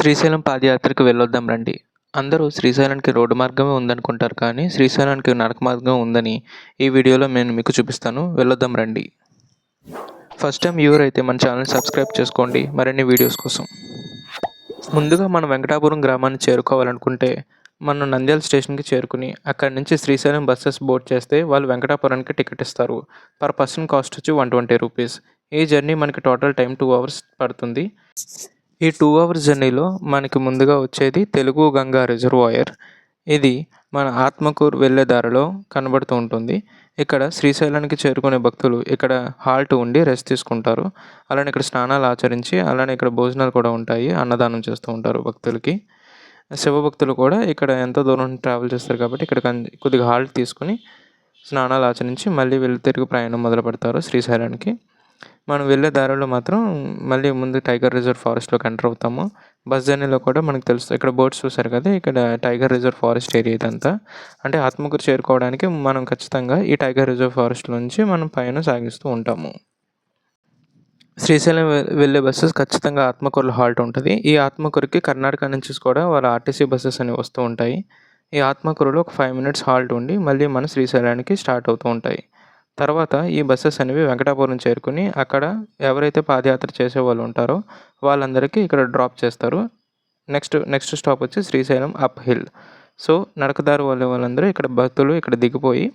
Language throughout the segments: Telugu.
శ్రీశైలం పాదయాత్రకు వెళ్ళొద్దాం రండి. అందరూ శ్రీశైలానికి రోడ్డు మార్గమే ఉందనుకుంటారు కానీ శ్రీశైలానికి నడక మార్గం ఉందని ఈ వీడియోలో నేను మీకు చూపిస్తాను. వెళ్ళొద్దాం రండి. ఫస్ట్ టైం వ్యూవర్ అయితే మన ఛానల్ సబ్స్క్రైబ్ చేసుకోండి. మరిన్ని వీడియోస్ కోసం. ముందుగా మనం వెంకటాపురం గ్రామాన్ని చేరుకోవాలనుకుంటే మనం నంద్యాల స్టేషన్కి చేరుకుని అక్కడి నుంచి శ్రీశైలం బస్సెస్ బోర్డ్ చేస్తే వాళ్ళు వెంకటాపురానికి టికెట్ ఇస్తారు. పర్ పర్సన్ కాస్ట్ వచ్చి వన్ ట్వంటీ రూపీస్. ఈ జర్నీ మనకి టోటల్ టైం టూ అవర్స్ పడుతుంది. ఈ టూ అవర్స్ జర్నీలో మనకి ముందుగా వచ్చేది తెలుగు గంగా రిజర్వాయర్ ఇది మన ఆత్మకూరు వెళ్ళే దారిలో కనబడుతూ ఉంటుంది. ఇక్కడ శ్రీశైలానికి చేరుకునే భక్తులు ఇక్కడ హాల్ట్ ఉండి రెస్ట్ తీసుకుంటారు. అలానే ఇక్కడ స్నానాలు ఆచరించి అలానే ఇక్కడ భోజనాలు కూడా ఉంటాయి అన్నదానం చేస్తూ ఉంటారు భక్తులకి. శివభక్తులు కూడా ఇక్కడ ఎంతో దూరం ట్రావెల్ చేస్తారు కాబట్టి ఇక్కడ కొద్దిగా హాల్ట్ తీసుకుని స్నానాలు ఆచరించి మళ్ళీ వెళ్ళి తిరిగి ప్రయాణం మొదలు పెడతారు శ్రీశైలానికి. మనం వెళ్ళే దారిలో మాత్రం మళ్ళీ ముందు టైగర్ రిజర్వ్ ఫారెస్ట్లోకి ఎంటర్ అవుతాము. బస్ జర్నీలో కూడా మనకు తెలుస్తుంది ఇక్కడ బోర్డ్స్ చూసారు కదా? ఇక్కడ టైగర్ రిజర్వ్ ఫారెస్ట్ ఏరియా ఇదంతా. అంటే ఆత్మకూరు చేరుకోవడానికి మనం ఖచ్చితంగా ఈ టైగర్ రిజర్వ్ ఫారెస్ట్ నుంచి మనం పైన సాగిస్తూ ఉంటాము. శ్రీశైలం వెళ్ళే బస్సెస్ ఖచ్చితంగా ఆత్మకూరులో హాల్ట్ ఉంటుంది. ఈ ఆత్మకూరుకి కర్ణాటక నుంచి కూడా వాళ్ళ ఆర్టీసీ బస్సెస్ అనేవి వస్తూ ఉంటాయి. ఈ ఆత్మకూరులో ఒక ఫైవ్ మినిట్స్ హాల్ట్ ఉండి మళ్ళీ మన శ్రీశైలానికి స్టార్ట్ అవుతూ ఉంటాయి. తర్వాత ఈ బస్సెస్ అనేవి వెంకటాపురం చేరుకుని అక్కడ ఎవరైతే పాదయాత్ర చేసే వాళ్ళు ఉంటారో వాళ్ళందరికీ ఇక్కడ డ్రాప్ చేస్తారు. నెక్స్ట్ నెక్స్ట్ స్టాప్ వచ్చి శ్రీశైలం అప్ హిల్. సో నడకదారు వాళ్ళ వాళ్ళందరూ ఇక్కడ భక్తులు ఇక్కడ దిగిపోయి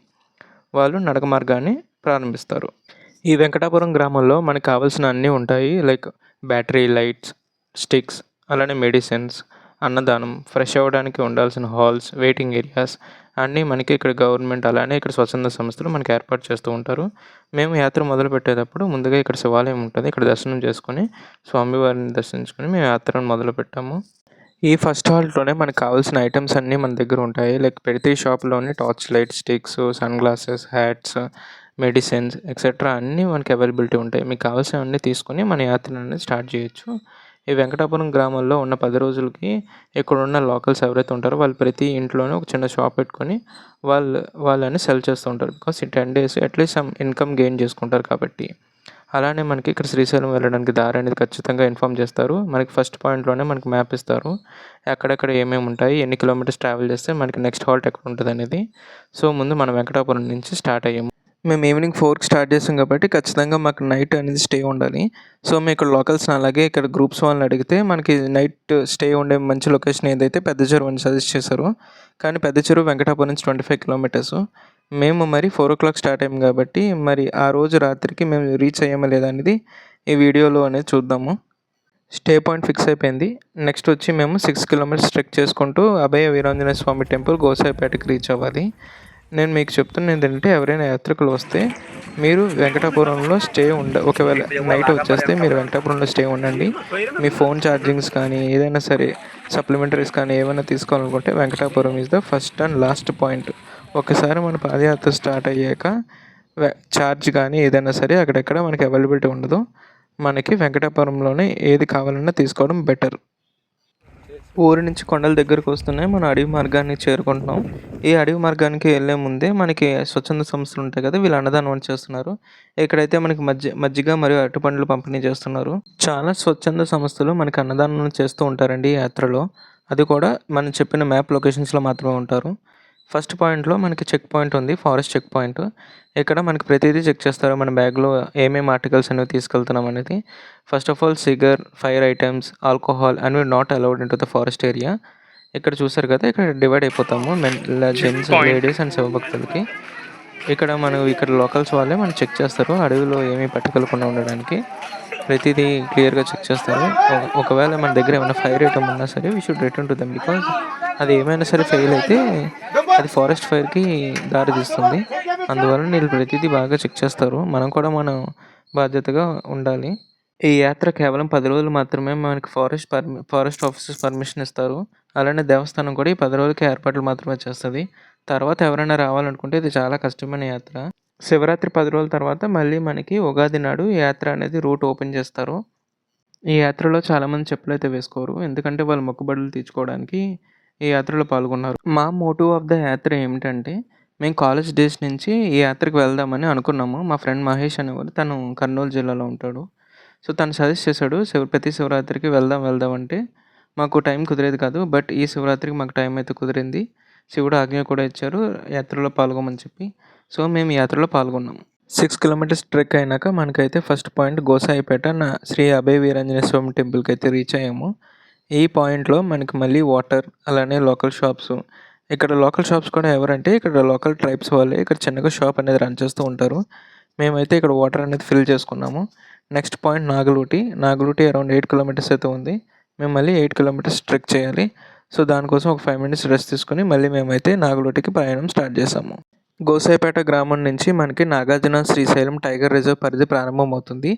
వాళ్ళు నడక మార్గాన్ని ప్రారంభిస్తారు. ఈ వెంకటాపురం గ్రామంలో మనకు కావాల్సిన అన్నీ ఉంటాయి. లైక్ బ్యాటరీ లైట్స్ స్టిక్స్ అలానే మెడిసిన్స్ అన్నదానం ఫ్రెష్ అవ్వడానికి ఉండాల్సిన హాల్స్ వెయిటింగ్ ఏరియాస్ అన్నీ మనకి ఇక్కడ గవర్నమెంట్ అలానే ఇక్కడ స్వచ్ఛంద సంస్థలు మనకి ఏర్పాటు చేస్తూ ఉంటారు. మేము యాత్ర మొదలు పెట్టేటప్పుడు ముందుగా ఇక్కడ శివాలయం ఉంటుంది. ఇక్కడ దర్శనం చేసుకొని స్వామివారిని దర్శించుకొని మేము యాత్రను మొదలు పెట్టాము ఈ ఫస్ట్ హాల్ట్లోనే మనకు కావాల్సిన ఐటమ్స్ అన్నీ మన దగ్గర ఉంటాయి. లైక్ ప్రతి షాప్లోని torch light sticks sun glasses hats medicines etcetera అన్నీ మనకి అవైలబిలిటీ ఉంటాయి. మీకు కావాల్సినవన్నీ తీసుకొని మన యాత్ర అనేది స్టార్ట్ చేయొచ్చు. ఈ వెంకటాపురం గ్రామంలో ఉన్న పది రోజులకి ఇక్కడ ఉన్న లోకల్స్ ఎవరైతే ఉంటారో వాళ్ళు ప్రతి ఇంట్లోనే ఒక చిన్న షాప్ పెట్టుకొని వాళ్ళు వాళ్ళని సెల్ చేస్తూ ఉంటారు. బికాస్ ఈ ten days at least some income gain చేసుకుంటారు కాబట్టి. అలానే మనకి ఇక్కడ శ్రీశైలం వెళ్ళడానికి దారి అనేది ఖచ్చితంగా ఇన్ఫామ్ చేస్తారు. మనకి ఫస్ట్ పాయింట్లోనే మనకి మ్యాప్ ఇస్తారు. ఎక్కడెక్కడ ఏమేమి ఉంటాయి ఎన్ని కిలోమీటర్స్ ట్రావెల్ చేస్తే మనకి నెక్స్ట్ హాల్ట్ ఎక్కడ ఉంటుంది అనేది సో ముందు మనం వెంకటాపురం నుంచి స్టార్ట్ అయ్యాము. మేము ఈవినింగ్ ఫోర్కి స్టార్ట్ చేసాం కాబట్టి ఖచ్చితంగా మాకు నైట్ అనేది స్టే ఉండాలి. సో మేము ఇక్కడ లోకల్స్ని అలాగే ఇక్కడ గ్రూప్స్ వాళ్ళని అడిగితే మనకి నైట్ స్టే ఉండే మంచి లొకేషన్ ఏదైతే పెద్ద చెరువు అని సజెస్ట్ చేశారు కానీ పెద్ద చెరువు వెంకటాపురం నుంచి ట్వంటీ ఫైవ్ కిలోమీటర్స్ మేము మరి ఫోర్ ఓ క్లాక్ స్టార్ట్ అయ్యాము కాబట్టి మరి ఆ రోజు రాత్రికి మేము రీచ్ అయ్యామా లేదా అనేది ఈ వీడియోలో అనేది చూద్దాము. స్టే పాయింట్ ఫిక్స్ అయిపోయింది. నెక్స్ట్ వచ్చి మేము సిక్స్ కిలోమీటర్స్ ట్రెక్ చేసుకుంటూ అభయ వీరాంజనేయ స్వామి టెంపుల్ గోసాయిపేటకి రీచ్ అవ్వాలి. నేను మీకు చెప్తున్నది ఏంటంటే ఎవరైనా యాత్రికులు వస్తే మీరు వెంకటాపురంలో స్టే ఉండ ఒకవేళ నైట్ వచ్చేస్తే మీరు వెంకటాపురంలో స్టే ఉండండి. మీ ఫోన్ ఛార్జింగ్స్ కానీ ఏదైనా సరే సప్లిమెంటరీస్ కానీ ఏమైనా తీసుకోవాలనుకుంటే Venkatapuram is the first and last point ఒకసారి మన పాదయాత్ర స్టార్ట్ అయ్యాక ఛార్జ్ కానీ ఏదైనా సరే అక్కడెక్కడ మనకి అవైలబిలిటీ ఉండదు మనకి వెంకటాపురంలోనే ఏది కావాలన్నా తీసుకోవడం బెటర్. ఊరి నుంచి కొండల దగ్గరకు వస్తున్నాయి. మనం అడవి మార్గాన్ని చేరుకుంటున్నాం. ఈ అడవి మార్గానికి వెళ్ళే ముందే మనకి స్వచ్ఛంద సంస్థలు ఉంటాయి కదా వీళ్ళు అన్నదానం చేస్తున్నారు. ఇక్కడైతే మనకి మజ్జి మజ్జిగ మరియు అరటిపండ్లు పంపిణీ చేస్తున్నారు. చాలా స్వచ్ఛంద సంస్థలు మనకి అన్నదానం చేస్తూ ఉంటారండి ఈ యాత్రలో. అది కూడా మనం చెప్పిన మ్యాప్ లొకేషన్స్లో మాత్రమే ఉంటారు. ఫస్ట్ పాయింట్లో మనకి చెక్ పాయింట్ ఉంది ఫారెస్ట్ చెక్ పాయింట్ ఇక్కడ మనకి ప్రతిదీ చెక్ చేస్తారు మన బ్యాగ్లో ఏమేమి ఆర్టికల్స్ అనేవి తీసుకెళ్తున్నాం అనేది. First of all cigar fire items alcohol అనేవి not allowed in to the forest area ఇక్కడ చూసారు కదా ఇక్కడ డివైడ్ అయిపోతాము మెన్ జెంట్స్ లేడీస్ అండ్ శివభక్తులకి. ఇక్కడ మనం ఇక్కడ లోకల్స్ వాళ్ళే మనం చెక్ చేస్తారు అడవిలో ఏమీ పట్టుకెళ్ళకుండా ఉండడానికి. ప్రతిదీ క్లియర్గా చెక్ చేస్తారు. ఒకవేళ మన దగ్గర ఏమైనా ఫైర్ ఐటమ్ ఉన్నా సరే we should return to them because అది ఏమైనా సరే ఫెయిల్ అయితే అది ఫారెస్ట్ ఫైర్కి దారి తీస్తుంది. అందువల్ల వీళ్ళు ప్రతిదీ బాగా చెక్ చేస్తారు. మనం కూడా మనం బాధ్యతగా ఉండాలి. ఈ యాత్ర కేవలం పది రోజులు మాత్రమే మనకి forest permi forest officers permission ఇస్తారు. అలానే దేవస్థానం కూడా ఈ పది రోజులకి ఏర్పాట్లు మాత్రమే చేస్తుంది. తర్వాత ఎవరైనా రావాలనుకుంటే ఇది చాలా కష్టమైన యాత్ర. శివరాత్రి పది రోజుల తర్వాత మళ్ళీ మనకి ఉగాది నాడు యాత్ర అనేది రూట్ ఓపెన్ చేస్తారు. ఈ యాత్రలో చాలామంది చెప్పులు అయితే వేసుకోరు. ఎందుకంటే వాళ్ళు మొక్కుబడులు తీర్చుకోవడానికి ఈ యాత్రలో పాల్గొన్నారు. మా మోటివ్ ఆఫ్ ద యాత్ర ఏమిటంటే మేము కాలేజ్ డేస్ నుంచి ఈ యాత్రకు వెళ్దామని అనుకున్నాము. మా ఫ్రెండ్ మహేష్ అనేవారు తను కర్నూలు జిల్లాలో ఉంటాడు. సో తను సజెస్ట్ చేశాడు శివ ప్రతి శివరాత్రికి వెళ్దాం వెళ్దాం అంటే మాకు టైం కుదిరేది కాదు. బట్ ఈ శివరాత్రికి మాకు టైం అయితే కుదిరింది. శివుడు ఆజ్ఞ కూడా ఇచ్చారు యాత్రలో పాల్గొమని చెప్పి. సో మేము యాత్రలో పాల్గొన్నాము సిక్స్ కిలోమీటర్స్ ట్రెక్ అయినాక మనకైతే ఫస్ట్ పాయింట్ గోసాయిపేట నా శ్రీ అభయ వీరాంజనేయ స్వామి టెంపుల్కి అయితే రీచ్ అయ్యాము. ఈ పాయింట్లో మనకి మళ్ళీ వాటర్ అలానే లోకల్ షాప్స్. ఇక్కడ లోకల్ షాప్స్ కూడా ఎవరంటే ఇక్కడ లోకల్ ట్రైబ్స్ వాళ్ళే. ఇక్కడ చిన్నగా షాప్ అనేది రన్ చేస్తూ ఉంటారు. మేమైతే ఇక్కడ వాటర్ అనేది ఫిల్ చేసుకున్నాము. Next point Nagaluti. Nagaluti around eight kilometres అయితే ఉంది. మేము మళ్ళీ ఎయిట్ కిలోమీటర్స్ ట్రెక్ చేయాలి. సో దానికోసం ఒక ఫైవ్ మినిట్స్ రెస్ట్ తీసుకొని మళ్ళీ మేమైతే నాగలూటికి ప్రయాణం స్టార్ట్ చేసాము. గోసాయిపేట గ్రామం నుంచి మనకి నాగార్జున శ్రీశైలం టైగర్ రిజర్వ్ పరిధి ప్రారంభమవుతుంది.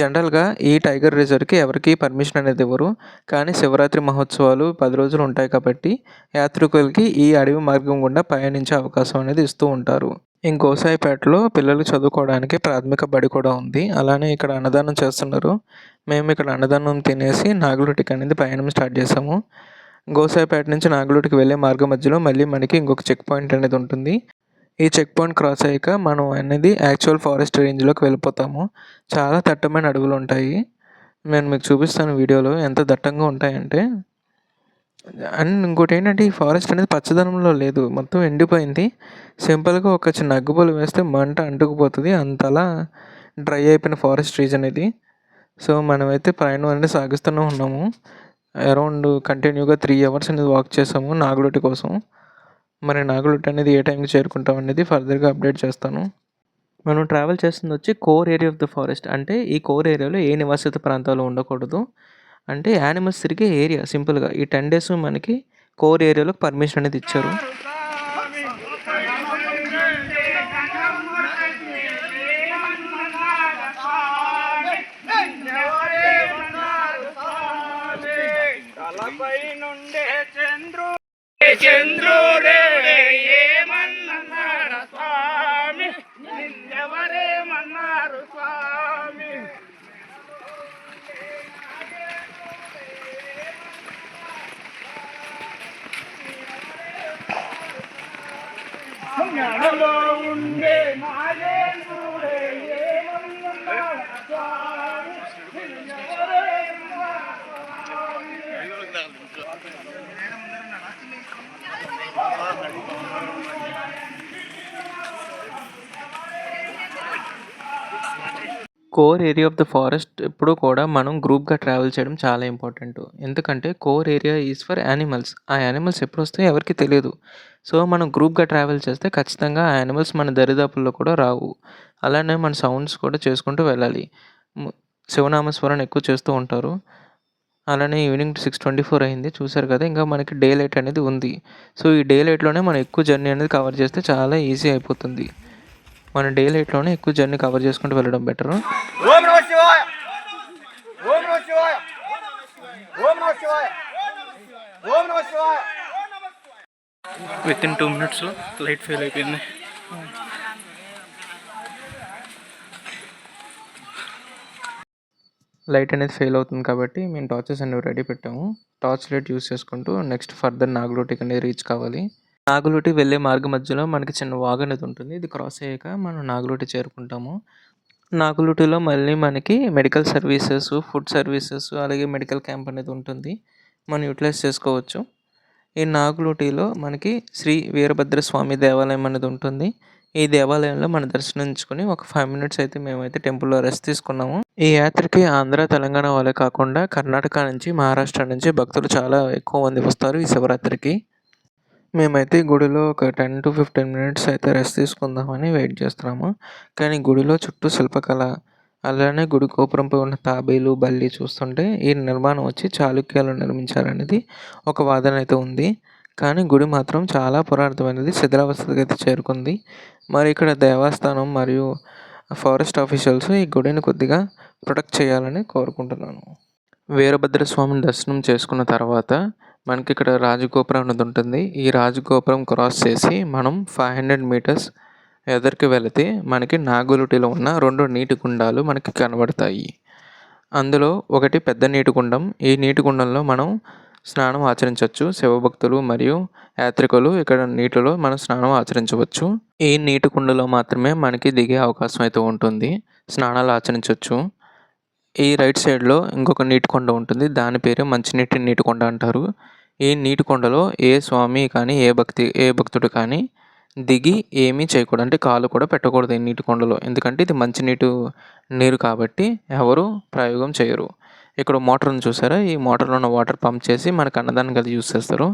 జనరల్గా ఈ టైగర్ రిజర్వ్కి ఎవరికి పర్మిషన్ అనేది ఇవ్వరు. కానీ శివరాత్రి మహోత్సవాలు పది రోజులు ఉంటాయి కాబట్టి యాత్రికులకి ఈ అడవి మార్గం గుండా పయనించే అవకాశం అనేది ఇస్తూ ఉంటారు. ఇంకోసాయిపేటలో పిల్లలు చదువుకోవడానికి ప్రాథమిక బడి కూడా ఉంది. అలానే ఇక్కడ అన్నదానం చేస్తున్నారు. మేము ఇక్కడ అన్నదానం తినేసి నాగులుటికి అనేది ప్రయాణం స్టార్ట్ చేసాము గోసాయిపేట నుంచి నాగులూటికి వెళ్ళే మార్గం మధ్యలో మళ్ళీ మనకి ఇంకొక చెక్ పాయింట్ అనేది ఉంటుంది. ఈ చెక్ పాయింట్ క్రాస్ అయ్యాక మనం అనేది యాక్చువల్ ఫారెస్ట్ రేంజ్లోకి వెళ్ళిపోతాము. చాలా దట్టమైన అడవులు ఉంటాయి. నేను మీకు చూపిస్తాను వీడియోలో ఎంత దట్టంగా ఉంటాయంటే. అండ్ ఇంకోటి ఏంటంటే ఈ ఫారెస్ట్ అనేది పచ్చదనంలో లేదు. మొత్తం ఎండిపోయింది. సింపుల్గా ఒక చిన్న అగ్గుపులు వేస్తే మంట అంటుకుపోతుంది. అంతలా డ్రై అయిపోయిన ఫారెస్ట్ రీజన్ ఇది సో మనమైతే ప్రయాణం అనేది సాగిస్తూనే ఉన్నాము. అరౌండ్ కంటిన్యూగా త్రీ అవర్స్ అనేది వాక్ చేసాము నాగులొట్టి కోసం. మరి నాగులుట్ అనేది ఏ టైంకి చేరుకుంటాం అనేది ఫర్దర్గా అప్డేట్ చేస్తాను. మనం ట్రావెల్ చేస్తుంది వచ్చి core area of the forest. అంటే ఈ కోర్ ఏరియాలో ఏ నివాసిత ప్రాంతాలు ఉండకూడదు. అంటే యానిమల్స్ తిరిగే ఏరియా సింపుల్గా ఈ టెన్ డేస్ మనకి కోర్ ఏరియాలో పర్మిషన్ అనేది ఇచ్చారు. చంద్రుడే. ఏమన్నారు స్వామి? నిన్నెవరేమన్నారు స్వామి? ఉండే నాగేంద్రుడే core area of the forest ఎప్పుడూ కూడా మనం గ్రూప్గా ట్రావెల్ చేయడం చాలా ఇంపార్టెంట్ ఎందుకంటే core area is for animals ఆ యానిమల్స్ ఎప్పుడు వస్తాయో ఎవరికి తెలియదు. సో మనం గ్రూప్గా ట్రావెల్ చేస్తే ఖచ్చితంగా ఆ యానిమల్స్ మన దరిదాపుల్లో కూడా రావు. అలానే మన సౌండ్స్ కూడా చేసుకుంటూ వెళ్ళాలి. శివనామస్వరం శివనామస్మరణ ఎక్కువ చేస్తూ ఉంటారు. అలానే ఈవినింగ్ సిక్స్ ట్వంటీ ఫోర్ అయింది. చూసారు కదా ఇంకా మనకి డే లైట్ అనేది ఉంది. సో ఈ డే లైట్లోనే మనం ఎక్కువ జర్నీ అనేది కవర్ చేస్తే చాలా ఈజీ అయిపోతుంది. మన డే లైట్లోనే ఎక్కువ జర్నీ కవర్ చేసుకుంటూ వెళ్ళడం బెటర్. ఓం నమ శివాయ. ఓం నమ శివాయ. ఓం నమ శివాయ. ఓం నమ శివాయ. విత్ ఇన్ టూ మినిట్స్లో లైట్ ఫెయిల్ అయిపోయింది. లైట్ అనేది ఫెయిల్ అవుతుంది కాబట్టి మేము టార్చెస్ అనేవి రెడీ పెట్టాము. టార్చ్ లైట్ యూస్ చేసుకుంటూ నెక్స్ట్ ఫర్దర్ నాగులోటికి అనేది రీచ్ కావాలి. నాగులోటి వెళ్ళే మార్గ మధ్యలో మనకి చిన్న వాగు అనేది ఉంటుంది. ఇది క్రాస్ అయ్యాక మనం నాగులోటి చేరుకుంటాము. నాగులోటిలో మళ్ళీ మనకి మెడికల్ సర్వీసెస్ ఫుడ్ సర్వీసెస్ అలాగే మెడికల్ క్యాంప్ అనేది ఉంటుంది. మనం యూటిలైజ్ చేసుకోవచ్చు. ఈ నాగులూటిలో మనకి శ్రీ వీరభద్ర స్వామి దేవాలయం అనేది ఉంటుంది. ఈ దేవాలయంలో మనం దర్శనించుకుని ఒక ఫైవ్ మినిట్స్ అయితే మేమైతే టెంపుల్లో రెస్ట్ తీసుకున్నాము. ఈ యాత్రకి ఆంధ్ర తెలంగాణ వాళ్ళే కాకుండా కర్ణాటక నుంచి మహారాష్ట్ర నుంచి భక్తులు చాలా ఎక్కువ మంది వస్తారు ఈ శివరాత్రికి. మేమైతే గుడిలో ఒక టెన్ టు ఫిఫ్టీన్ మినిట్స్ అయితే రెస్ట్ తీసుకుందామని వెయిట్ చేస్తున్నాము. కానీ గుడిలో చుట్టూ శిల్పకళ అలానే గుడి గోపురంపై ఉన్న తాబేలు బల్లి చూస్తుంటే ఈ నిర్మాణం వచ్చి చాళుక్యాలు నిర్మించారనేది ఒక వాదన అయితే ఉంది. కానీ గుడి మాత్రం చాలా పురాతనమైనది శిథిలావస్థకి అయితే చేరుకుంది. మరి ఇక్కడ దేవస్థానం మరియు ఫారెస్ట్ ఆఫీషియల్స్ ఈ గుడిని కొద్దిగా ప్రొటెక్ట్ చేయాలని కోరుకుంటున్నాను. వీరభద్ర స్వామిని దర్శనం చేసుకున్న తర్వాత మనకి ఇక్కడ రాజగోపురం అనేది ఉంటుంది. ఈ రాజగోపురం క్రాస్ చేసి మనం ఫైవ్ హండ్రెడ్ మీటర్స్ ఎదరికి వెళితే మనకి నాగులుటిలో ఉన్న రెండు నీటి గుండాలు మనకి కనబడతాయి. అందులో ఒకటి పెద్ద నీటి కుండం. ఈ నీటి కుండంలో మనం స్నానం ఆచరించవచ్చు. శివభక్తులు మరియు యాత్రికులు ఇక్కడ నీటిలో మనం స్నానం ఆచరించవచ్చు. ఈ నీటి కుండలో మాత్రమే మనకి దిగే అవకాశం అయితే ఉంటుంది. స్నానాలు ఆచరించవచ్చు. ఈ రైట్ సైడ్‌లో ఇంకొక నీటి కొండ ఉంటుంది. దాని పేరు మంచినీటి నీటి కొండ అంటారు. ఈ నీటి కొండలో ఏ స్వామి కానీ, ఏ భక్తి ఏ భక్తుడు కానీ దిగి ఏమీ చేయకూడదు. అంటే కాలు కూడా పెట్టకూడదు ఈ నీటి కొండలో. ఎందుకంటే ఇది మంచినీటి నీరు కాబట్టి ఎవరు ప్రయోగం చేయరు. ఇక్కడ మోటార్ని చూసారా? ఈ మోటార్‌లో ఉన్న వాటర్ పంప్ చేసి మనకు అన్నదానికి అది యూస్ చేస్తారు.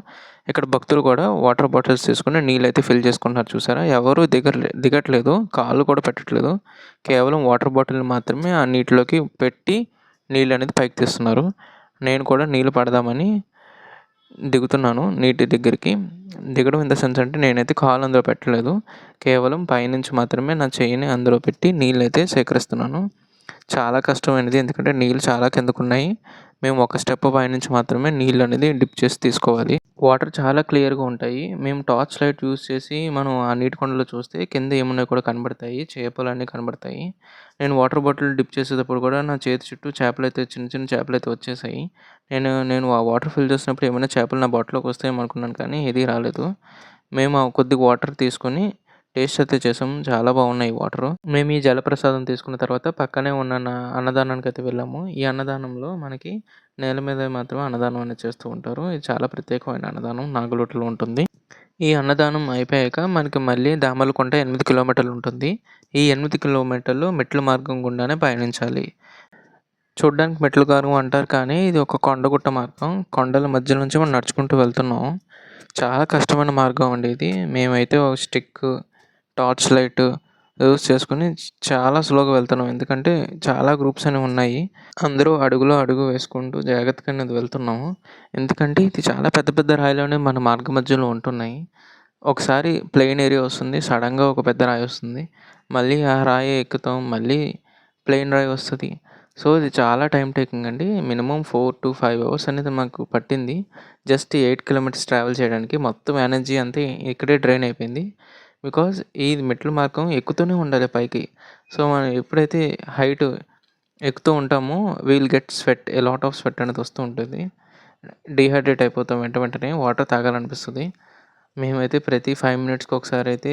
ఇక్కడ భక్తులు కూడా వాటర్ బాటిల్స్ తీసుకుని నీళ్ళు అయితే ఫిల్ చేసుకుంటున్నారు చూసారా? ఎవరు దిగర్లే దిగట్లేదు. కాళ్ళు కూడా పెట్టట్లేదు. కేవలం వాటర్ బాటిల్ మాత్రమే ఆ నీటిలోకి పెట్టి నీళ్ళు అనేది పైకి తీస్తున్నారు. నేను కూడా నీళ్ళు పడదామని దిగుతున్నాను నీటి దగ్గరికి. దిగడం ఇన్ ద సెన్స్ అంటే నేనైతే కాలు అందులో పెట్టలేదు. కేవలం పైనుంచి మాత్రమే నా చెయ్యిని అందులో పెట్టి నీళ్ళైతే సేకరిస్తున్నాను. చాలా కష్టమైనది. ఎందుకంటే నీళ్ళు చాలా కిందకున్నాయి. మేము ఒక స్టెప్ పైనుంచి మాత్రమే నీళ్ళు అనేది డిప్ చేసి తీసుకోవాలి. వాటర్ చాలా క్లియర్‌గా ఉంటాయి. మేము టార్చ్ లైట్ యూస్ చేసి మనం ఆ నీటి కొండలో చూస్తే కింద ఏమున్నాయి కూడా కనబడతాయి. చేపలు అన్నీ కనబడతాయి. నేను వాటర్ బాటిల్ డిప్ చేసేటప్పుడు కూడా నా చేతి చుట్టూ చేపలు అయితే చిన్న చిన్న చేపలు అయితే వచ్చేసాయి. నేను నేను ఆ వాటర్ ఫిల్ చేసినప్పుడు ఏమైనా చేపలు నా బాటిల్‌లోకి వస్తాయేమో అనుకున్నాను కానీ ఏది రాలేదు. మేము ఆ కొద్దిగా వాటర్ తీసుకొని టేస్ట్ అయితే చేసాం. చాలా బాగున్నాయి వాటరు. మేము ఈ జలప్రసాదం తీసుకున్న తర్వాత పక్కనే ఉన్న అన్నదానానికి అయితే వెళ్ళాము. ఈ అన్నదానంలో మనకి నేల మీద మాత్రమే అన్నదానం అనేది చేస్తూ ఉంటారు. ఇది చాలా ప్రత్యేకమైన అన్నదానం నాగులోటలో ఉంటుంది. ఈ అన్నదానం అయిపోయాక మనకి మళ్ళీ దామలకుంట ఎనిమిది కిలోమీటర్లు ఉంటుంది. ఈ ఎనిమిది కిలోమీటర్లు మెట్ల మార్గం గుండానే పయనించాలి. చూడ్డానికి మెట్ల మార్గం అంటారు కానీ ఇది ఒక కొండగుట్ట మార్గం. కొండల మధ్య నుంచి మనం నడుచుకుంటూ వెళ్తున్నాం. చాలా కష్టమైన మార్గం అండి ఇది. మేమైతే ఒక స్టిక్, టార్చ్ లైట్ యూజ్ చేసుకొని చాలా స్లోగా వెళ్తున్నాం. ఎందుకంటే చాలా గ్రూప్స్ అనేవి ఉన్నాయి. అందరూ అడుగులో అడుగు వేసుకుంటూ జాగ్రత్తగా అనేది వెళ్తున్నాము. ఎందుకంటే ఇది చాలా పెద్ద పెద్ద రాయిలోనే మన మార్గ మధ్యలో ఉంటున్నాయి. ఒకసారి ప్లెయిన్ ఏరియా వస్తుంది. సడన్గా ఒక పెద్ద రాయి వస్తుంది. మళ్ళీ ఆ రాయి ఎక్కుతాం. మళ్ళీ ప్లెయిన్ రాయి వస్తుంది సో ఇది చాలా టైం టేకింగ్ అండి. Minimum four to five hours అనేది మాకు పట్టింది. జస్ట్ ఎయిట్ కిలోమీటర్స్ ట్రావెల్ చేయడానికి. మొత్తం ఎనర్జీ అంతా ఇక్కడే డ్రైన్ అయిపోయింది. బికాజ్ ఈ మెట్ల మార్గం ఎక్కుతూనే ఉండాలి పైకి. సో మనం ఎప్పుడైతే హైట్ ఎక్కుతూ ఉంటామో we'll get sweat a lot of sweat అనేది వస్తూ ఉంటుంది. డిహైడ్రేట్ అయిపోతాం వెంట వెంటనే వాటర్ తాగాలనిపిస్తుంది మేమైతే ప్రతి ఫైవ్ మినిట్స్‌కి ఒకసారి అయితే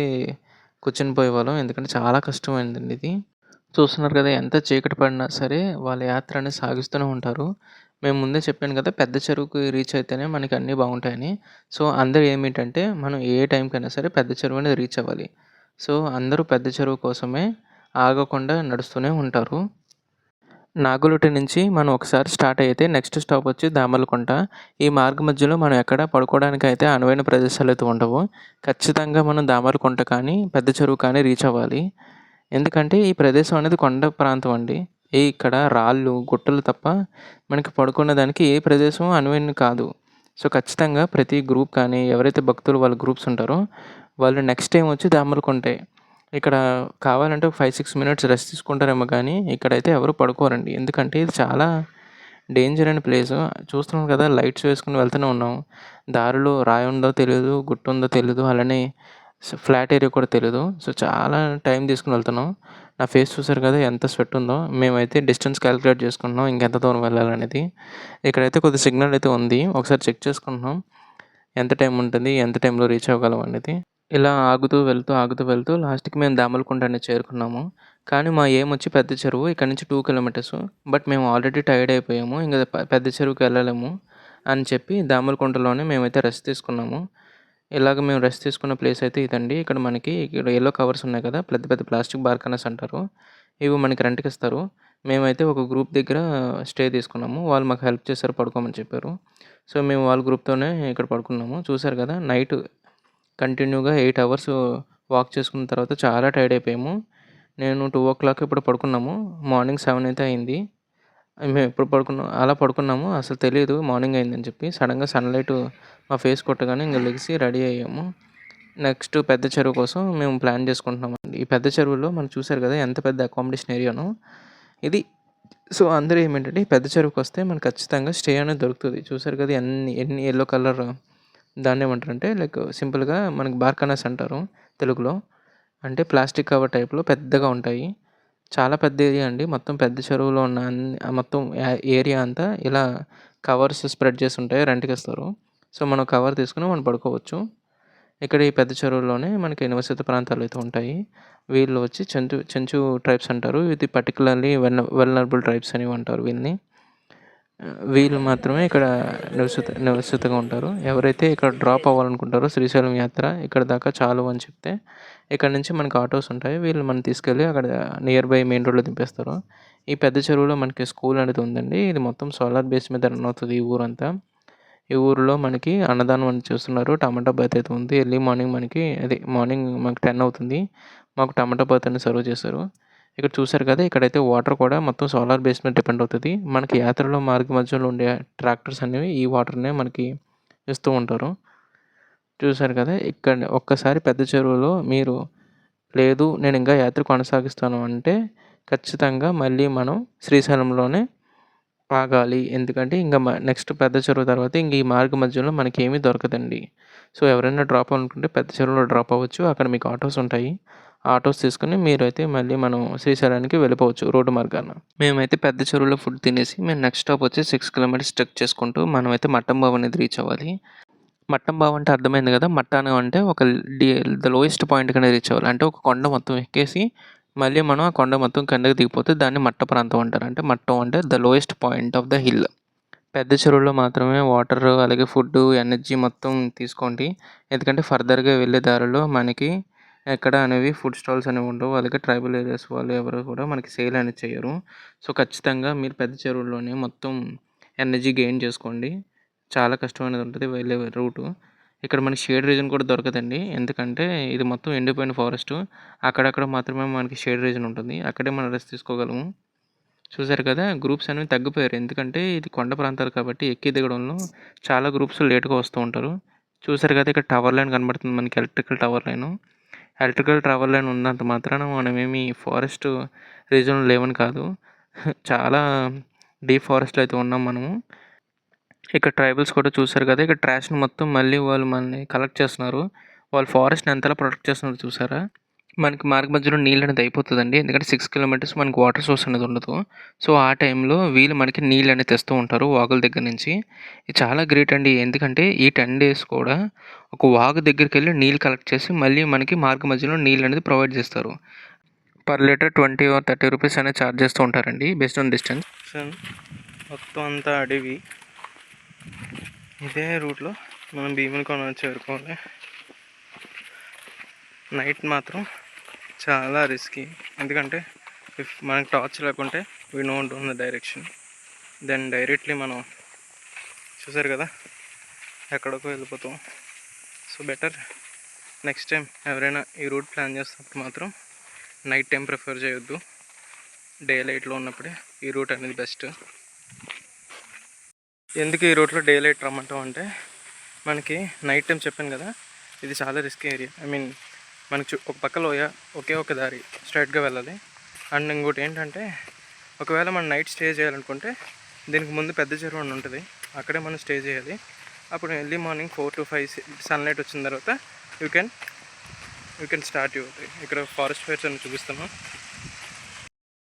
కూర్చొని పోయేవాళ్ళం. ఎందుకంటే చాలా కష్టమైందండి ఇది. చూస్తున్నారు కదా! ఎంత చీకటి పడినా సరే వాళ్ళ యాత్ర అనేది సాగిస్తూనే ఉంటారు. మేము ముందే చెప్పాను కదా! పెద్ద చెరువుకి రీచ్ అయితేనే మనకి అన్నీ బాగుంటాయని. సో అందరూ ఏమిటంటే మనం ఏ టైంకైనా సరే పెద్ద చెరువు అనేది రీచ్ అవ్వాలి. సో అందరూ పెద్ద చెరువు కోసమే ఆగకుండా నడుస్తూనే ఉంటారు. నాగులుటి నుంచి మనం ఒకసారి స్టార్ట్ అయితే నెక్స్ట్ స్టాప్ వచ్చి దామలకుంట ఈ మార్గ మధ్యలో మనం ఎక్కడ పడుకోవడానికి అయితే అనువైన ప్రదేశాలు అయితే ఉండవు. ఖచ్చితంగా మనం దామలకుంట కానీ, పెద్ద చెరువు కానీ రీచ్ అవ్వాలి. ఎందుకంటే ఈ ప్రదేశం అనేది కొండ ప్రాంతం అండి. ఇక్కడ రాళ్ళు, గుట్టలు తప్ప మనకి పడుకున్న దానికి ఏ ప్రదేశం అనువైన కాదు. సో ఖచ్చితంగా ప్రతి గ్రూప్ కానీ, ఎవరైతే భక్తులు వాళ్ళ గ్రూప్స్ ఉంటారో వాళ్ళు నెక్స్ట్ టైం వచ్చి దామరకుంటే. ఇక్కడ కావాలంటే ఒక 5, 6 మినిట్స్ రెస్ట్ తీసుకుంటారేమో కానీ ఇక్కడైతే ఎవరు పడుకోరండి. ఎందుకంటే ఇది చాలా డేంజర్ అయిన ప్లేస్ చూస్తున్నాం కదా! లైట్స్ వేసుకుని వెళ్తూనే ఉన్నాం. దారిలో రాయి ఉందో తెలియదు గుట్ట ఉందో తెలియదు అలానే సో ఫ్లాట్ ఏరియా కూడా తెలియదు సో చాలా టైం తీసుకుని వెళ్తున్నాం. నా ఫేస్ చూసారు కదా! ఎంత స్వెట్ ఉందో. మేమైతే డిస్టెన్స్ క్యాలిక్యులేట్ చేసుకుంటున్నాం. ఇంకెంత దూరం వెళ్ళాలనేది. ఇక్కడైతే కొద్దిగా సిగ్నల్ అయితే ఉంది. ఒకసారి చెక్ చేసుకుంటున్నాం. ఎంత టైం ఉంటుంది? ఎంత టైంలో రీచ్ అవ్వగలం అనేది. ఇలా ఆగుతూ వెళ్తూ, ఆగుతూ వెళ్తూ లాస్ట్‌కి మేము దామరకుంట అనేది చేరుకున్నాము. కానీ మా ఏం వచ్చి పెద్ద చెరువు. ఇక్కడ నుంచి టూ కిలోమీటర్స్. బట్ మేము ఆల్రెడీ టైర్డ్ అయిపోయాము. ఇంకా పెద్ద చెరువుకి వెళ్ళలేము అని చెప్పి దామలకుంటలోనే మేమైతే రెస్ట్ తీసుకున్నాము. ఇలాగ మేము రెస్ట్ తీసుకున్న ప్లేస్ అయితే ఇదండి. ఇక్కడ మనకి ఇక్కడ ఎల్లో కవర్స్ ఉన్నాయి కదా! పెద్ద పెద్ద ప్లాస్టిక్ బార్కనర్స్ అంటారు. ఇవి మనకి రెంట్‌కి ఇస్తారు. మేమైతే ఒక గ్రూప్ దగ్గర స్టే తీసుకున్నాము. వాళ్ళు మాకు హెల్ప్ చేశారు పడుకోమని చెప్పారు. సో మేము వాళ్ళ గ్రూప్‌తోనే ఇక్కడ పడుకున్నాము. చూసారు కదా! నైట్ కంటిన్యూగా ఎయిట్ అవర్స్ వాక్ చేసుకున్న తర్వాత చాలా టైర్డ్ అయిపోయాము. నేను 2:00 ఇప్పుడు పడుకున్నాము. మార్నింగ్ సెవెన్ అయితే అయింది. మేము ఎప్పుడు పడుకున్నాం అలా పడుకున్నాము. అసలు తెలియదు మార్నింగ్ అయిందని చెప్పి. సడన్గా సన్‌లైట్ మా ఫేస్ కొట్టగానే ఇంక లెగిసి రెడీ అయ్యాము. నెక్స్ట్ పెద్ద చెరువు కోసం మేము ప్లాన్ చేసుకుంటున్నామండి. ఈ పెద్ద చెరువులో మనం చూసారు కదా! ఎంత పెద్ద అకామిడేషన్ ఏరియాను ఇది సో అందరూ ఏమేంటంటే పెద్ద చెరువుకి వస్తే మనకు ఖచ్చితంగా స్టే అనేది దొరుకుతుంది చూసారు కదా! ఎన్ని ఎన్ని ఎల్లో కలర్ దాన్నేమంటారంటే లైక్ సింపుల్‌గా మనకి బార్కనస్ అంటారు తెలుగులో. అంటే ప్లాస్టిక్ కవర్ టైప్‌లో పెద్దగా ఉంటాయి. చాలా పెద్ద ఏరియా అండి. మొత్తం పెద్ద చెరువులో ఉన్న అన్ని మొత్తం ఏరియా అంతా ఇలా కవర్స్ స్ప్రెడ్ చేసి ఉంటాయి. రెంట్‌కి ఇస్తారు. సో మనం కవర్ తీసుకుని మనం పడుకోవచ్చు. ఇక్కడ ఈ పెద్ద చెరువులోనే మనకి నివసిత ప్రాంతాలు అయితే ఉంటాయి వీళ్ళు వచ్చి చెంచు చెంచు ట్రైబ్స్ అంటారు ఇది పర్టికులర్లీ వెల్ వెల్నరబుల్ ట్రైబ్స్ అని అంటారు వీళ్ళని వీళ్ళు మాత్రమే ఇక్కడ నివసిత నివసితగా ఉంటారు. ఎవరైతే ఇక్కడ డ్రాప్ అవ్వాలనుకుంటారో శ్రీశైలం యాత్ర ఇక్కడ దాకా చాలు అని చెప్తే ఇక్కడ నుంచి మనకి ఆటోస్ ఉంటాయి. వీళ్ళు మనం తీసుకెళ్ళి అక్కడ నియర్ బై మెయిన్ రోడ్లో దింపేస్తారు. ఈ పెద్ద చెరువులో మనకి స్కూల్ అనేది ఉందండి. ఇది మొత్తం సోలార్ బేస్ మీద రన్ అవుతుంది ఈ ఊరంతా. ఈ ఊరిలో మనకి అన్నదానం అని చూస్తున్నారు. టమాటా బాత్ అయితే ఉంది. ఎర్లీ మార్నింగ్ మనకి అది మార్నింగ్ మాకు టెన్ అవుతుంది. మాకు టమాటా బాత్ అని సర్వ్ చేశారు. ఇక్కడ చూసారు కదా ఇక్కడైతే వాటర్ కూడా మొత్తం సోలార్ బేస్ మీద డిపెండ్ అవుతుంది. మనకి యాత్రలో మార్గ మధ్యలో ఉండే ట్రాక్టర్స్ అనేవి ఈ వాటర్నే మనకి ఇస్తూ ఉంటారు. చూసారు కదా ఇక్కడ ఒక్కసారి పెద్ద చెరువులో మీరు లేదు నేను ఇంకా యాత్ర కొనసాగిస్తాను అంటే ఖచ్చితంగా మళ్ళీ మనం శ్రీశైలంలోనే ఆగాలి. ఎందుకంటే ఇంకా నెక్స్ట్ పెద్ద చెరువు తర్వాత ఇంక ఈ మార్గ మధ్యలో మనకి ఏమీ దొరకదండి. సో ఎవరైనా డ్రాప్ అనుకుంటే పెద్ద చెరువులో డ్రాప్ అవ్వచ్చు అక్కడ మీకు ఆటోస్ ఉంటాయి. ఆటోస్ తీసుకుని మీరైతే మళ్ళీ మనం శ్రీశైలానికి వెళ్ళిపోవచ్చు రోడ్డు మార్గాన. మేమైతే పెద్ద చెరువులో ఫుడ్ తినేసి మేము నెక్స్ట్ స్టాప్ వచ్చి సిక్స్ కిలోమీటర్స్ ట్రెక్ చేసుకుంటూ మనమైతే మట్టం బాబు అనేది రీచ్ అవ్వాలి. మట్టం బాబు అంటే అర్థమైంది కదా? మట్టానం అంటే ఒక డి ద లోయెస్ట్ పాయింట్ కన్నా రీచ్ అవ్వాలి. అంటే ఒక కొండ మొత్తం ఎక్కేసి మళ్ళీ మనం ఆ కొండ మొత్తం కిందకి దిగిపోతే దాన్ని మట్ట ప్రాంతం అంటారు. అంటే మట్టం అంటే the lowest point of the hill పెద్ద చెరువులో మాత్రమే వాటర్ అలాగే ఫుడ్ ఎనర్జీ మొత్తం తీసుకోండి. ఎందుకంటే ఫర్దర్గా వెళ్ళే దారిలో మనకి ఎక్కడ అనేవి ఫుడ్ స్టాల్స్ అనేవి ఉండవు. అలాగే ట్రైబల్ ఏరియాస్ వాళ్ళు ఎవరు కూడా మనకి సేల్ అనేది చేయరు సో ఖచ్చితంగా మీరు పెద్ద చెరువుల్లోనే మొత్తం ఎనర్జీ గెయిన్ చేసుకోండి. చాలా కష్టమైనది ఉంటుంది వెళ్ళే రూటు. ఇక్కడ మనకి షేడ్ రీజన్ కూడా దొరకదండి. ఎందుకంటే ఇది మొత్తం ఎండిపోయిన ఫారెస్ట్. అక్కడక్కడ మాత్రమే మనకి షేడ్ రీజన్ ఉంటుంది. అక్కడే మనం రెస్ట్ తీసుకోగలము. చూసారు కదా గ్రూప్స్ అనేవి తగ్గిపోయారు. ఎందుకంటే ఇది కొండ ప్రాంతాలు కాబట్టి ఎక్కి దిగడంలో చాలా గ్రూప్స్ లేట్గా వస్తూ ఉంటారు. చూసారు కదా ఇక్కడ టవర్ లైన్ కనబడుతుంది మనకి electrical tower line. Electrical travel line ఉన్నంత మాత్రాన మనమేమి ఫారెస్ట్ రీజన్ లేవని కాదు. చాలా డీప్ ఫారెస్ట్లో అయితే ఉన్నాం మనము. ఇక్కడ ట్రైబల్స్ కూడా చూసారు కదా ఇక్కడ ట్రాష్ని మొత్తం మళ్ళీ వాళ్ళు మనల్ని కలెక్ట్ చేస్తున్నారు. వాళ్ళు ఫారెస్ట్ని ఎంతలా ప్రొటెక్ట్ చేస్తున్నారు చూసారా మనకి మార్గ మధ్యలో నీళ్ళు అనేది అయిపోతుందండి. ఎందుకంటే సిక్స్ కిలోమీటర్స్ మనకి వాటర్ సోర్స్ అనేది ఉండదు. సో ఆ టైంలో వీళ్ళు మనకి నీళ్ళు అనేది తెస్తూ ఉంటారు వాగుల దగ్గర నుంచి. ఇది చాలా గ్రేట్ అండి. ఎందుకంటే ఈ టెన్ డేస్ కూడా ఒక వాగు దగ్గరికి వెళ్ళి నీళ్ళు కలెక్ట్ చేసి మళ్ళీ మనకి మార్గ మధ్యలో నీళ్ళు అనేది ప్రొవైడ్ చేస్తారు. Per litre twenty or thirty rupees అనేది ఛార్జ్ చేస్తూ ఉంటారండి బేస్డ్ ఆన్ డిస్టెన్స్ మొత్తం అంతా అడవి. ఇదే రూట్లో మనం భీముని కొన చేరుకోవాలి నైట్ మాత్రం చాలా రిస్కీ ఎందుకంటే ఇఫ్ మనకి టార్చ్ లేకుంటే వీ నోట్ ఉన్న డైరెక్షన్ దెన్ డైరెక్ట్లీ మనం చూసారు కదా ఎక్కడికో వెళ్ళిపోతాం. సో బెటర్ నెక్స్ట్ టైం ఎవరైనా ఈ రూట్ ప్లాన్ చేసినప్పుడు మాత్రం నైట్ టైం ప్రిఫర్ చేయొద్దు. డే లైట్లో ఉన్నప్పుడే ఈ రూట్ అనేది బెస్ట్ ఎందుకు ఈ రూట్లో డే లైట్ రమ్మంటాం అంటే మనకి నైట్ టైం చెప్పాను కదా ఇది చాలా రిస్కీ ఏరియా ఐ మీన్ మనకి ఒక పక్క లోయ ఒకే ఒక దారి స్ట్రైట్గా వెళ్ళాలి. అండ్ ఇంకోటి ఏంటంటే ఒకవేళ మనం నైట్ స్టే చేయాలనుకుంటే దీనికి ముందు పెద్ద చెరువు అని ఉంటుంది. అక్కడే మనం స్టే చేయాలి. అప్పుడు early morning four to five sunlight వచ్చిన తర్వాత you can you can start అవుతాయి ఇక్కడ ఫారెస్ట్ ఫైర్స్ అని చూపిస్తున్నాం.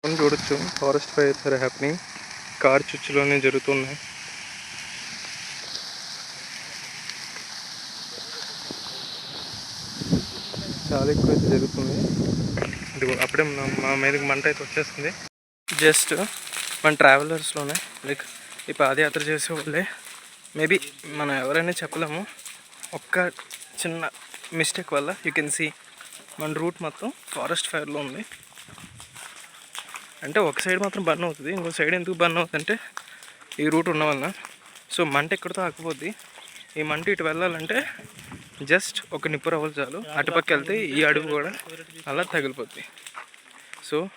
మనం చూడొచ్చు. ఫారెస్ట్ ఫైర్స్ ఆర్ హ్యాపెనింగ్ కార్ చుచ్చులోనే జరుగుతున్నాయి. చాలా ఎక్కువ అయితే జరుగుతుంది. ఇదిగో అప్పుడే మా మీదకి మంట అయితే వచ్చేస్తుంది. జస్ట్ మన ట్రావెలర్స్లోనే లైక్ ఈ పాదయాత్ర చేసే వాళ్ళే. మేబీ మనం ఎవరైనా చెప్పలేము. ఒక్క చిన్న మిస్టేక్ వల్ల యూ కెన్ సీ మన రూట్ మొత్తం ఫారెస్ట్ ఫైర్లో ఉంది. అంటే ఒక సైడ్ మాత్రం బర్న్ అవుతుంది ఇంకో సైడ్ ఎందుకు బర్న్ అవుతుందంటే ఈ రూట్ ఉన్న వలన సో మంట ఎక్కడితో ఆగిపోద్ది. ఈ మంట ఇటు వెళ్ళాలంటే జస్ట్ ఒక నిప్పు అవ్వాలి చాలు. అటుపక్క వెళ్తే ఈ అడుగు కూడా అలా తగిలిపోద్ది. సో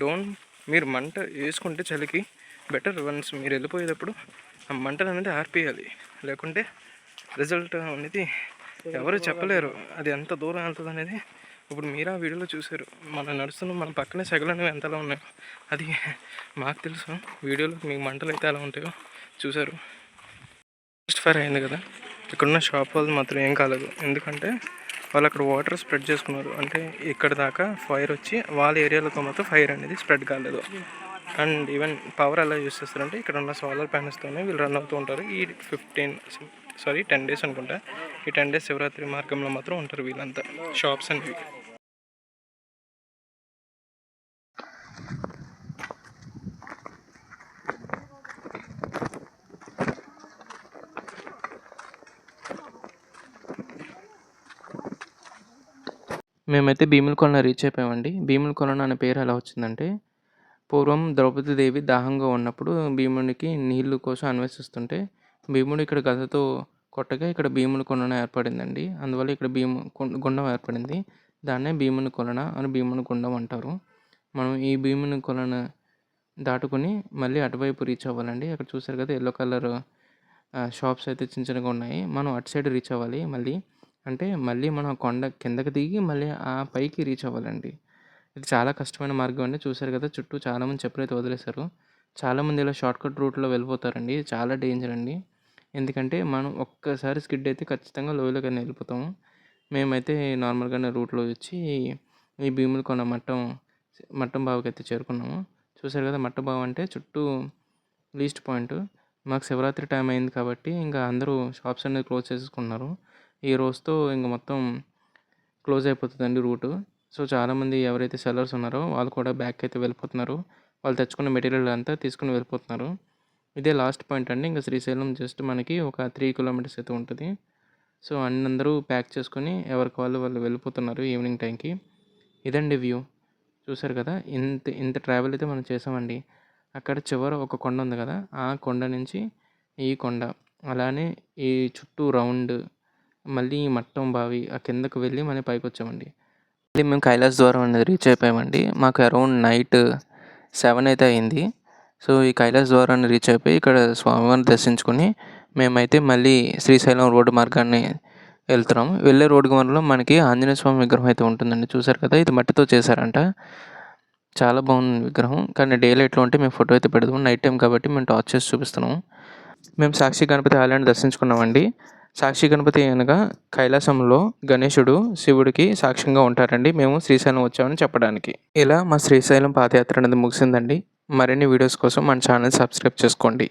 డోంట్ మీరు మంట వేసుకుంటే చలికి బెటర్ వన్స్ మీరు వెళ్ళిపోయేటప్పుడు ఆ మంటను అనేది ఆర్పేయాలి. లేకుంటే రిజల్ట్ అనేది ఎవరు చెప్పలేరు. అది ఎంత దూరం వెళ్తుంది అనేది ఇప్పుడు మీరు ఆ వీడియోలో చూసారు మనం నడుస్తున్న మన పక్కనే సెగలు అనేవి ఎంతలా ఉన్నాయో అది మాకు తెలుసు. వీడియోలో మీకు మంటలు అయితే ఎలా ఉంటాయో చూశారు. ఫస్ట్ ఫైర్ అయింది కదా. ఇక్కడున్న షాప్ వాళ్ళు మాత్రం ఏం కాలేదు. ఎందుకంటే వాళ్ళు అక్కడ వాటర్ స్ప్రెడ్ చేసుకున్నారు. అంటే ఇక్కడ దాకా ఫైర్ వచ్చి వాళ్ళ ఏరియాలతో మాత్రం ఫైర్ అనేది స్ప్రెడ్ కాలేదు. అండ్ ఈవెన్ పవర్ ఎలా యూస్ చేస్తారంటే ఇక్కడ ఉన్న సోలార్ ప్యానల్స్తోనే వీళ్ళు రన్ అవుతూ ఉంటారు. ఈ ఫిఫ్టీన్ సారీ టెన్ డేస్ అనుకుంటా. ఈ టెన్ డేస్ శివరాత్రి మార్గంలో మాత్రం ఉంటారు వీళ్ళంతా. షాప్స్ అనేవి. మేమైతే భీముల కొలన రీచ్ అయిపోయామండి. భీముల కొలన అనే పేరు ఎలా వచ్చిందంటే పూర్వం ద్రౌపదీదేవి దాహంగా ఉన్నప్పుడు భీమునికి నీళ్ళు కోసం అన్వేషిస్తుంటే భీముడు ఇక్కడ గదతో కొట్టగా ఇక్కడ భీముల కొలన ఏర్పడిందండి. అందువల్ల ఇక్కడ భీము గుండం ఏర్పడింది. దాన్నే భీముని కొలన అని భీముని గుండం అంటారు. మనం ఈ భీముని కొలన దాటుకుని మళ్ళీ అటువైపు రీచ్ అవ్వాలండి. అక్కడ చూసారు కదా ఎల్లో కలర్ షాప్స్ అయితే చిన్న చిన్నగా ఉన్నాయి. మనం అటు సైడ్ రీచ్ అవ్వాలి. మళ్ళీ అంటే మళ్ళీ మనం ఆ కొండ కిందకి దిగి మళ్ళీ ఆ పైకి రీచ్ అవ్వాలండి. ఇది చాలా కష్టమైన మార్గం అండి. చూశారు కదా చుట్టూ చాలామంది చెప్పులైతే వదిలేశారు. చాలామంది ఇలా షార్ట్కట్ రూట్లో వెళ్ళిపోతారండి. చాలా డేంజర్ అండి. ఎందుకంటే మనం ఒక్కసారి స్కిడ్ అయితే ఖచ్చితంగా లోయలోకి వెళ్ళిపోతాము మేమైతే నార్మల్గానే రూట్లో వచ్చి ఈ భీముల కొన్న మట్టం మట్టం బావికి అయితే చేరుకున్నాము. చూసారు కదా మట్ట బావి అంటే చుట్టూ లీస్ట్ పాయింట్ మాకు శివరాత్రి టైం అయింది కాబట్టి ఇంకా అందరూ షాప్స్ అనేది క్లోజ్ చేసుకున్నారు ఈ రోజుతో ఇంక మొత్తం క్లోజ్ అయిపోతుందండి రూటు. సో చాలామంది ఎవరైతే సెల్లర్స్ ఉన్నారో వాళ్ళు కూడా బ్యాక్ అయితే వెళ్ళిపోతున్నారు. వాళ్ళు తెచ్చుకున్న మెటీరియల్ అంతా తీసుకుని వెళ్ళిపోతున్నారు. ఇదే లాస్ట్ పాయింట్ అండి. ఇంకా శ్రీశైలం జస్ట్ మనకి ఒక త్రీ కిలోమీటర్స్ అయితే ఉంటుంది. సో అందరూ ప్యాక్ చేసుకొని ఎవరికి వాళ్ళు వాళ్ళు వెళ్ళిపోతున్నారు ఈవినింగ్ టైంకి ఇదండి వ్యూ చూసారు కదా? ఇంత ఇంత ట్రావెల్ అయితే మనం చేసామండి. అక్కడ చివర ఒక కొండ ఉంది కదా? ఆ కొండ నుంచి ఈ కొండ అలానే ఈ చుట్టూ రౌండ్ మళ్ళీ మట్టం బావి ఆ కిందకు వెళ్ళి మళ్ళీ పైకి వచ్చామండి మళ్ళీ మేము కైలాస్ ద్వారం అనేది రీచ్ అయిపోయామండి. మాకు అరౌండ్ నైట్ సెవెన్ అయితే అయింది. సో ఈ కైలాస్ ద్వారాన్ని రీచ్ అయిపోయి ఇక్కడ స్వామివారిని దర్శించుకొని మేమైతే మళ్ళీ శ్రీశైలం రోడ్డు మార్గాన్ని వెళ్తున్నాం. వెళ్ళే రోడ్డు మార్గంలో మనకి ఆంజనేయ స్వామి విగ్రహం అయితే ఉంటుందండి. చూసారు కదా ఇది మట్టితో చేశారంట. చాలా బాగుంది విగ్రహం. కానీ డే లైట్లో ఉంటే మేము ఫోటో అయితే పెడదాం. నైట్ టైం కాబట్టి మేము టార్చ్ చేసి చూపిస్తున్నాము మేము సాక్షి గణపతి ఆలయాన్ని దర్శించుకున్నామండి. సాక్షి గణపతి అనగా కైలాసంలో గణేశుడు శివుడికి సాక్ష్యంగా ఉంటారండి. మేము శ్రీశైలం వచ్చామని చెప్పడానికి. ఇలా మా శ్రీశైలం పాదయాత్ర అనేది ముగిసిందండి. మరిన్ని వీడియోస్ కోసం మన ఛానల్ సబ్స్క్రైబ్ చేసుకోండి.